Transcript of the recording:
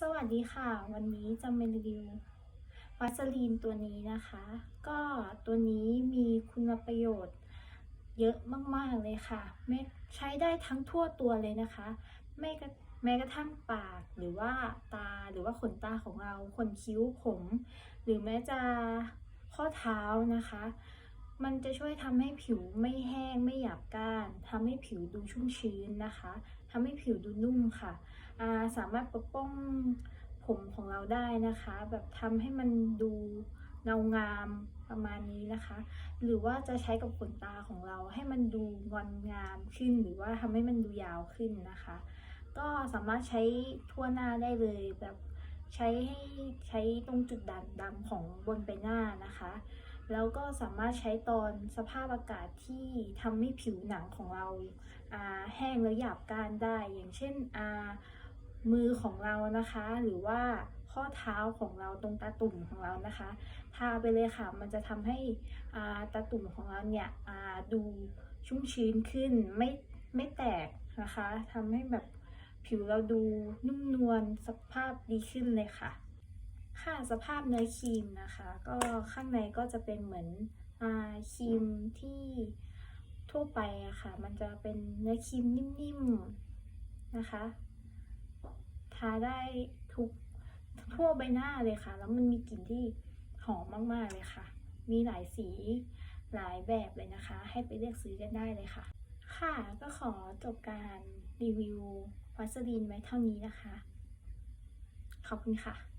สวัสดีค่ะ วันนี้จะมารีวิววัสลีนตัวนี้นะคะ ก็ตัวนี้มีคุณประโยชน์เยอะมาก ๆ เลยค่ะไม่ใช้ได้ทั้งทั่วตัวเลยนะคะไม่กระแม้กระทั่งปากหรือว่าตาหรือว่าขนตาของเราขนคิ้วผม หรือแม้จะข้อเท้านะคะ มันจะช่วยทำให้ผิวไม่แห้งไม่หยาบก้านทำให้ผิวดูชุ่มชื้นนะคะทำให้ผิวดูนุ่มค่ะาสามารถปกป้องผมของเราได้นะคะ แบบทำให้มันดูเงางามประมาณนี้นะคะ หรือว่าจะใช้กับขนตาของเราให้มันดูงอนงามขึ้น หรือว่าทำให้มันดูยาวขึ้นนะคะ ก็สามารถใช้ทั่วหน้าได้เลยแบบใช้ให้ใช้ตรงจุดด่างดำของบนใบหน้านะคะ แล้วก็สามารถใช้ตอนสภาพอากาศที่ทำให้ผิวหนังของเราแห้งแล้วหยาบก้านได้ อย่างเช่นมือของเรานะคะ หรือว่าข้อเท้าของเราตรงตาตุ่มของเรานะคะทาไปเลยค่ะ มันจะทำให้ตาตุ่มของเราเนี่ยดูชุ่มชื้นขึ้นไม่ไม่แตกนะคะทำให้แบบผิวเราดูนุ่มนวลสภาพดีขึ้นเลยค่ะ ค่ะสภาพเนื้อครีมนะคะ ก็ข้างในก็จะเป็นเหมือนอครีมที่ทั่วไปอะค่ะ มันจะเป็นเนื้อครีมนิ่มๆนะคะ ทาได้ทุกทั่วใบหน้าเลยค่ะ แล้วมันมีกลิ่นที่หอมมากๆเลยค่ะ มีหลายสีหลายแบบเลยนะคะ ให้ไปเลือกซื้อกันได้เลยค่ะ ค่ะก็ขอจบการรีวิววัสลีนไว้เท่านี้นะคะ ขอบคุณค่ะ